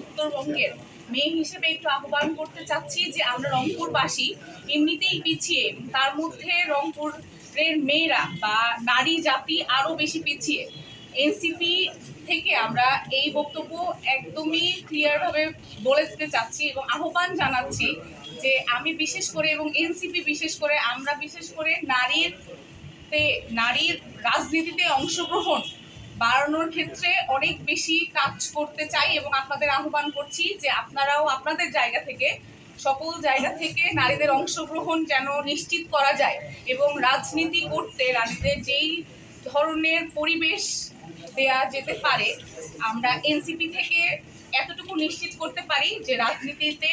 উত্তরবঙ্গের মেয়ে হিসেবে একটু আহ্বান করতে চাচ্ছি যে আমরা রংপুরবাসী এমনিতেই পিছিয়ে, তার মধ্যে রংপুরের মেয়েরা বা নারী জাতি আরও বেশি পিছিয়ে। এনসিপি থেকে আমরা এই বক্তব্য একদমই ক্লিয়ারভাবে বলে দিতে চাচ্ছি এবং আহ্বান জানাচ্ছি যে আমি বিশেষ করে এবং এনসিপি বিশেষ করে, আমরা বিশেষ করে নারীর নারীর রাজনীতিতে অংশগ্রহণ বাড়ানোর ক্ষেত্রে অনেক বেশি কাজ করতে চাই এবং আপনাদের আহ্বান করছি যে আপনারাও আপনাদের জায়গা থেকে, সকল জায়গা থেকে নারীদের অংশগ্রহণ যেন নিশ্চিত করা যায় এবং রাজনীতি করতে নারীদের যেই ধরনের পরিবেশ দেয়া যেতে পারে, আমরা এনসিপি থেকে এতটুকু নিশ্চিত করতে পারি যে রাজনীতিতে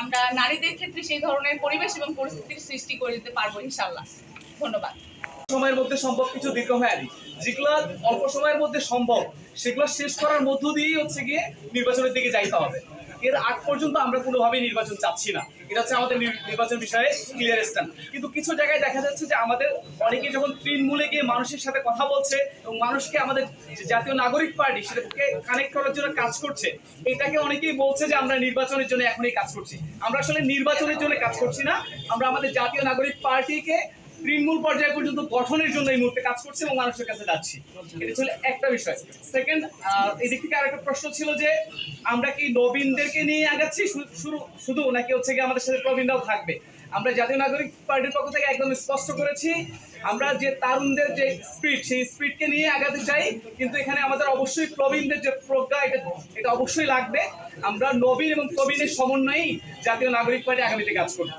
আমরা নারীদের ক্ষেত্রে সেই ধরনের পরিবেশ এবং পরিস্থিতির সৃষ্টি করে দিতে পারব ইনশাল্লাহ ধন্যবাদ। সময়ের মধ্যে সম্ভব কিছু দীর্ঘমেয়াদী। যেগুলো অল্প সময়ের মধ্যে সম্ভব, সেগুলো শেষ করার মধ্য দিয়েই হচ্ছে গিয়ে নির্বাচনের দিকে যাইতে হবে। এর আগ পর্যন্ত আমরা কোনোভাবেই নির্বাচন চাচ্ছি না। এটা হচ্ছে আমাদের নির্বাচন বিষয়ে ক্লিয়ার স্ট্যান্ড কিন্তু কিছু জায়গায় দেখা যাচ্ছে যে আমাদের অনেকে যখন তৃণমূলে গিয়ে মানুষের সাথে কথা বলছে এবং মানুষকে আমাদের জাতীয় নাগরিক পার্টি সেটাকে কানেক্ট করার জন্য কাজ করছে, এটাকে অনেকেই বলছে যে আমরা নির্বাচনের জন্য এখনই কাজ করছি। আমরা আসলে নির্বাচনের জন্য কাজ করছি না। আমরা আমাদের জাতীয় নাগরিক পার্টিকে তৃণমূল পর্যায় পর্যন্ত গঠনের জন্য এই মুহূর্তে কাজ করছি এবং মানুষের কাছে যাচ্ছি। এটা ছিল একটা বিষয়। সেকেন্ড এদিক থেকে আরেকটা প্রশ্ন ছিল যে, আমরা কি নবীনদেরকে নিয়ে আগাচ্ছি? শুরু, শুধু নাকি হচ্ছে কি আমাদের সাথে প্রবীণরাও থাকবে? আমরা জাতীয় নাগরিক পার্টির পক্ষ থেকে একদম স্পষ্ট করেছি, আমরা যে তারুণদের যে স্পিড সেই স্পিডকে নিয়ে আগাতে চাই, কিন্তু এখানে আমাদের অবশ্যই প্রবীণদের যে প্রজ্ঞা, এটা এটা অবশ্যই লাগবে। আমরা নবীন এবং প্রবীণের সমন্বয়েই জাতীয় নাগরিক পার্টি আগামীতে কাজ করব।